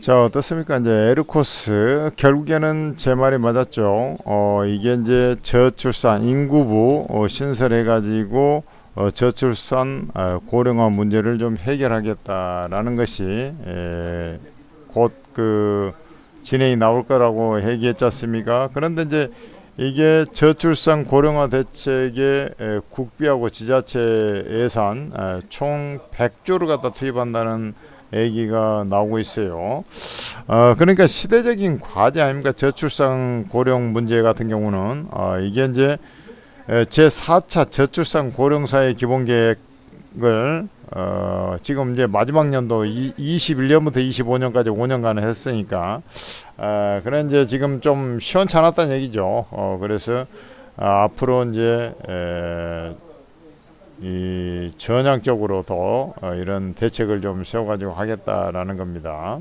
자 어떻습니까? 이제 에르코스 결국에는 제 말이 맞았죠. 어 이게 이제 저출산 인구부 어, 신설해 가지고 어, 저출산 어, 고령화 문제를 좀 해결하겠다라는 것이 곧 그 진행이 나올 거라고 얘기했지 않습니까? 그런데 이제 이게 저출산 고령화 대책에 에, 국비하고 지자체 예산 에, 총 100조를 갖다 투입한다는 얘기가 나오고 있어요. 어, 그러니까 시대적인 과제 아닙니까? 저출산 고령 문제 같은 경우는 어, 이게 이제 제 4차 저출산 고령 사회 기본 계획을 어, 지금 이제 마지막 연도 이, 21년부터 25년까지 5년간 했으니까 어, 그래 이제 지금 좀 시원찮았다는 얘기죠. 어, 그래서 아, 앞으로 이제 에, 이 전향적으로 더 어, 이런 대책을 좀 세워가지고 하겠다라는 겁니다.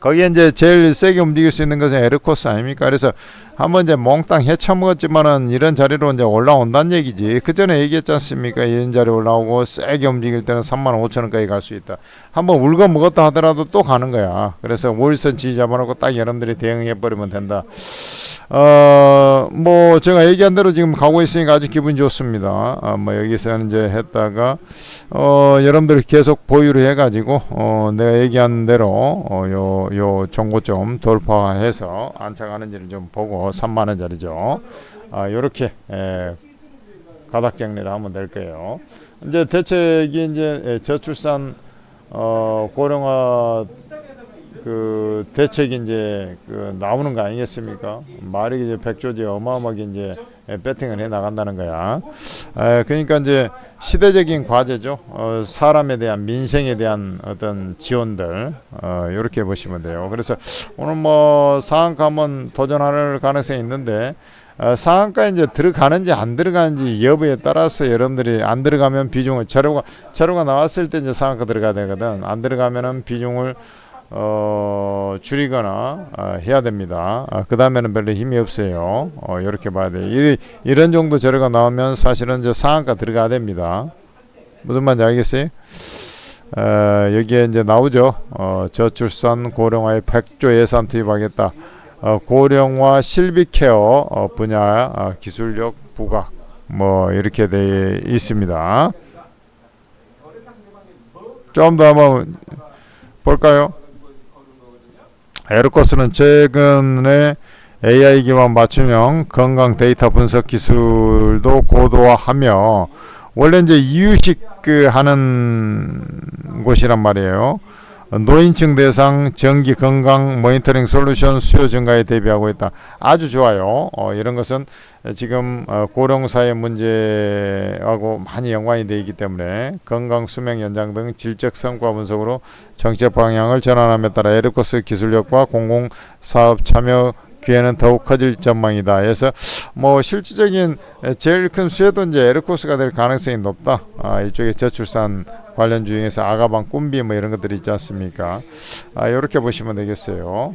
거기에 이제 제일 세게 움직일 수 있는 것은 에르코스 아닙니까? 그래서 한번 이제 몽땅 헤쳐먹었지만은 이런 자리로 이제 올라온다는 얘기지. 그 전에 얘기했지 않습니까? 이런 자리 올라오고 세게 움직일 때는 3만 5천 원까지 갈 수 있다. 한번 울고 먹었다 하더라도 또 가는 거야. 그래서 월선 지지 잡아놓고 딱 여러분들이 대응해 버리면 된다. 어, 뭐, 제가 얘기한 대로 지금 가고 있으니까 아주 기분이 좋습니다. 어, 뭐, 여기서 이제 했다가, 어, 여러분들이 계속 보유를 해가지고, 어, 내가 얘기한 대로, 어, 요, 요 정고점 돌파해서 안착하는지를 좀 보고, 3만 원짜리죠. 아, 요렇게, 에, 가닥 정리를 하면 될 거예요. 이제 대책이 이제 에, 저출산, 어, 고령화 그 대책이 이제 그 나오는 거 아니겠습니까? 말이 이제 백조지 어마어마하게 이제 배팅을 해 나간다는 거야. 에, 그러니까 이제 시대적인 과제죠. 어, 사람에 대한 민생에 대한 어떤 지원들 어, 이렇게 보시면 돼요. 그래서 오늘 뭐 상한가 한번 도전할 가능성이 있는데 어, 상한가 이제 들어가는지 안 들어가는지 여부에 따라서 여러분들이 안 들어가면 비중을 자료가 자료가 나왔을 때 이제 상한가 들어가야 되거든. 안 들어가면은 비중을 어, 줄이거나 어, 해야 됩니다. 어, 그 다음에는 별로 힘이 없어요. 어, 이렇게 봐야 돼. 이, 이런 정도 재료가 나오면 사실은 이제 상한가 들어가야 됩니다. 무슨 말인지 알겠어요? 어, 여기에 이제 나오죠. 어, 저출산 고령화에 100조 예산 투입하겠다. 어, 고령화 실비 케어 어, 분야 어, 기술력 부각 뭐 이렇게 돼 있습니다. 좀 더 한번 볼까요? 에르코스는 최근에 AI 기반 맞춤형 건강 데이터 분석 기술도 고도화하며 원래 이제 이유식 그 하는 곳이란 말이에요. 노인층 대상 정기 건강 모니터링 솔루션 수요 증가에 대비하고 있다. 아주 좋아요. 어, 이런 것은 지금 어, 고령 사회 문제하고 많이 연관이 되어 있기 때문에 건강 수명 연장 등 질적 성과 분석으로 정책 방향을 전환함에 따라 에르코스 기술력과 공공 사업 참여 기회는 더욱 커질 전망이다. 그래서 뭐 실질적인 제일 큰 수혜도 이제 에르코스가 될 가능성이 높다. 아, 이쪽에 저출산 관련 중에서 아가방 꿈비 뭐 이런 것들이 있지 않습니까? 아, 이렇게 보시면 되겠어요.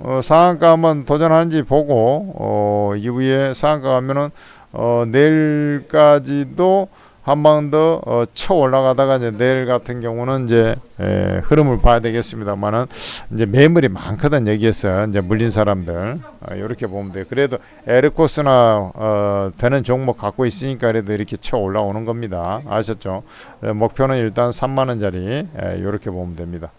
어, 상한가 한번 도전하는지 보고 어, 이후에 상한가 가면은 어, 내일까지도 한 번더 어, 쳐 올라가다가 이제 내일 같은 경우는 이제 에, 흐름을 봐야 되겠습니다만은 이제 매물이 많거든 여기에서 이제 물린 사람들 어, 이렇게 보면 돼요. 그래도 에르코스나 어, 되는 종목 갖고 있으니까 그래도 이렇게 쳐 올라오는 겁니다. 아셨죠? 에, 목표는 일단 3만 원짜리 이렇게 보면 됩니다.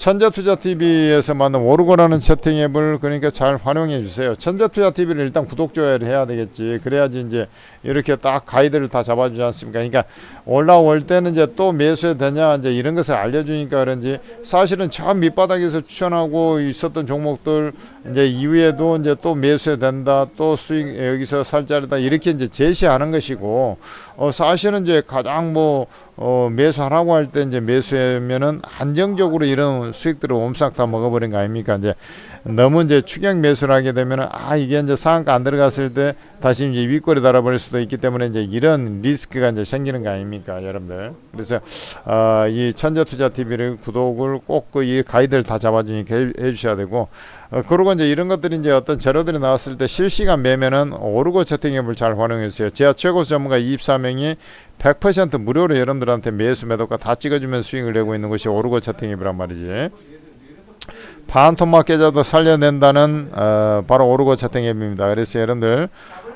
천재투자TV에서 만든 오르고라는 채팅 앱을 그러니까 잘 활용해 주세요. 천재투자TV를 일단 구독 좋아요를 해야 되겠지. 그래야지 이제 이렇게 딱 가이드를 다 잡아주지 않습니까? 그러니까 올라올 때는 이제 또 매수해 되냐 이제 이런 것을 알려주니까 그런지 사실은 처음 밑바닥에서 추천하고 있었던 종목들 이제 이후에도 이제 또 매수해 된다 또 수익 여기서 살 자리다 이렇게 이제 제시하는 것이고 어 사실은 이제 가장 뭐 어, 매수하라고 할 때 이제 매수하면은 안정적으로 이런 수익들을 옴싹 다 먹어버린 거 아닙니까? 이제 너무 이제 추격 매수를 하게 되면은 아 이게 이제 상한가 안 들어갔을 때 다시 이제 윗골이 달아버릴 수도 있기 때문에 이제 이런 리스크가 이제 생기는 거 아닙니까, 여러분들? 그래서 어, 이 천재투자 TV를 구독을 꼭 그 이 가이드를 다 잡아주니까 해, 해주셔야 되고 어, 그러고 그리고 이제 이런 것들이 이제 어떤 재료들이 나왔을 때 실시간 매매는 오르고 채팅 앱을 잘 활용했어요. 제가 최고 전문가 24명이 100% 무료로 여러분들한테 매수 매도가 다 찍어주면 수익을 내고 있는 것이 오르고 채팅 앱이란 말이지. 반토막 계좌도 살려낸다는 어, 바로 오르고 채팅 앱입니다. 그래서 여러분들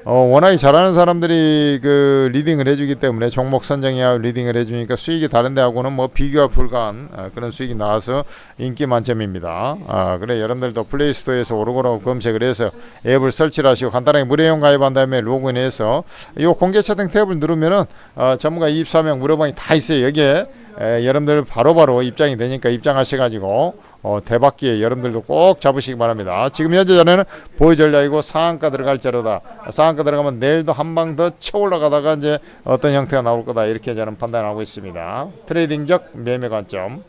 어, 워낙에 잘하는 사람들이 그 리딩을 해주기 때문에 종목 선정이야 리딩을 해주니까 수익이 다른 데하고는 뭐 비교할 불가한 어, 그런 수익이 나와서 인기 만점입니다. 아, 그래 여러분들도 플레이스토어에서 오르고라고 검색을 해서 앱을 설치를 하시고 간단하게 무료용 가입한 다음에 로그인해서 이 공개 채팅 탭을 누르면은 어, 전문가 24명 무료방이 다 있어요. 여기에 에, 여러분들 바로바로 입장이 되니까 입장하셔가지고 어, 대박기에 여러분들도 꼭 잡으시기 바랍니다. 지금 현재 자료는 보유 전략이고 상한가 들어갈 자료다. 상한가 들어가면 내일도 한 방 더 쳐 올라가다가 이제 어떤 형태가 나올 거다 이렇게 저는 판단하고 있습니다. 트레이딩적 매매 관점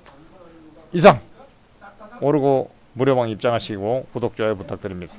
이상 오르고 무료방 입장하시고 구독 좋아요 부탁드립니다.